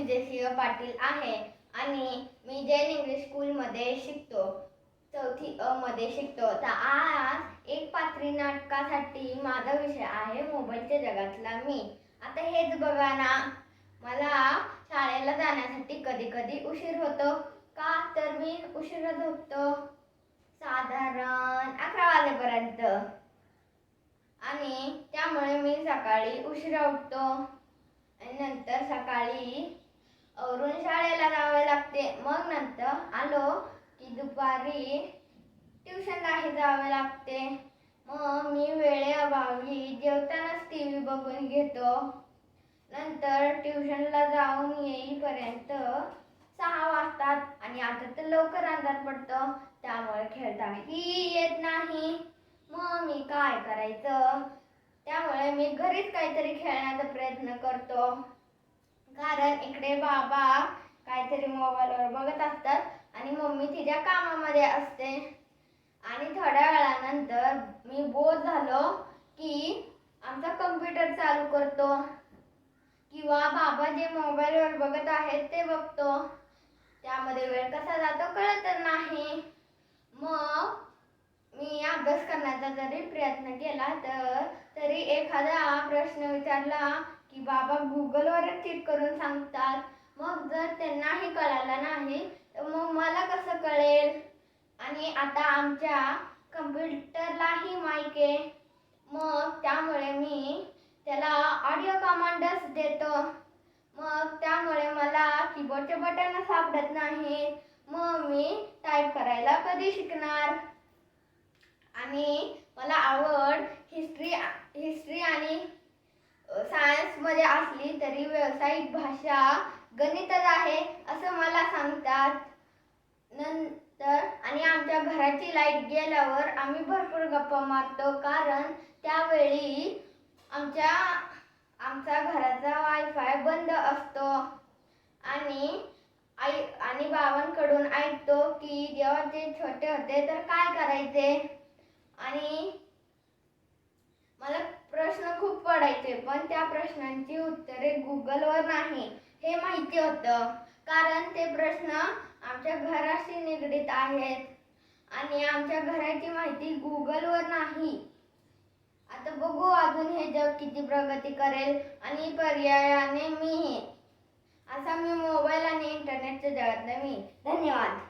मी पाटील आहे आणि मी जैन इंग्लिश स्कूलमध्ये शिकतो. चौथी अ मध्ये शिकतो. तर आज एक पात्री नाटकासाठी माझा विषय आहे मोबाईलच्या जगातला मी. आता हेच बघा ना मला शाळेला जाण्यासाठी कधी कधी उशीर होतो. का तर मी उशिरा झोपतो. साधारण अकरा वाजेपर्यंत. आणि त्यामुळे मी सकाळी उशिरा उठतो. आणि नंतर सकाळी आवरून शाळेला जावे लागते मग नंतर आलो की दुपारी ट्युशनलाही जावे लागते. मग मी वेळेअभावी जेवतानाच टी व्ही बघून घेतो. नंतर ट्युशनला जाऊन येईपर्यंत सहा वाजतात आणि आता तर लवकर अंधार पडतो त्यामुळे खेळताही येत नाही. मग मी काय करायचं? त्यामुळे मी घरीच काहीतरी खेळण्याचा प्रयत्न करतो. कारण इकडे बाबा काहीतरी मोबाईलवर बघत असतात. आणि मम्मी तिच्या कामामध्ये असते. आणि थोड्या वेळानंतर मी बोर झालो की आमचा कम्प्युटर चालू करतो. किंवा बाबा जे मोबाईलवर बघत आहेत ते बघतो. त्यामध्ये वेळ कसा जातो कळत नाही. मग मी अभ्यास करण्याचा जरी प्रयत्न केला तर तरी एखादा प्रश्न विचारला की बाबा गुगलवर चेक करून सांगतात. मग जर त्यांनाही कळालं नाही तर मग मला कसं कळेल? आणि आता आमच्या कम्प्युटरलाही माईक आहे. मग त्यामुळे मी त्याला ऑडिओ कमांडच देतो. मग त्यामुळे मला कीबोर्डचे बटन सापडत नाही मग मी टाईप करायला कधी शिकणार? आणि मला आवड हिस्ट्री हिस्ट्री आणि सायन्समध्ये असली तरी व्यावसायिक भाषा गणितच आहे असं मला सांगतात. नंतर आणि आमच्या घराची लाइट गेल्यावर आम्ही भरपूर गप्पा मारतो. कारण त्यावेळी आमच्या आमचा घराचा वायफाय बंद असतो. आणि आई आणि बाबांकडून ऐकतो की जेव्हा ते छोटे होते तर काय करायचे? आणि मला प्रश्न खूप पडायचे पण त्या प्रश्नांची उत्तरे गुगलवर नाही. हे माहिती होतं. कारण ते प्रश्न आमच्या घराशी निगडीत आहेत. आणि आमच्या घराची माहिती गुगलवर नाही. आता बघू अजून हे जग किती प्रगती करेल आणि पर्यायाने मी असा मी मोबाईल आणि इंटरनेटच्या जगातला मी. धन्यवाद.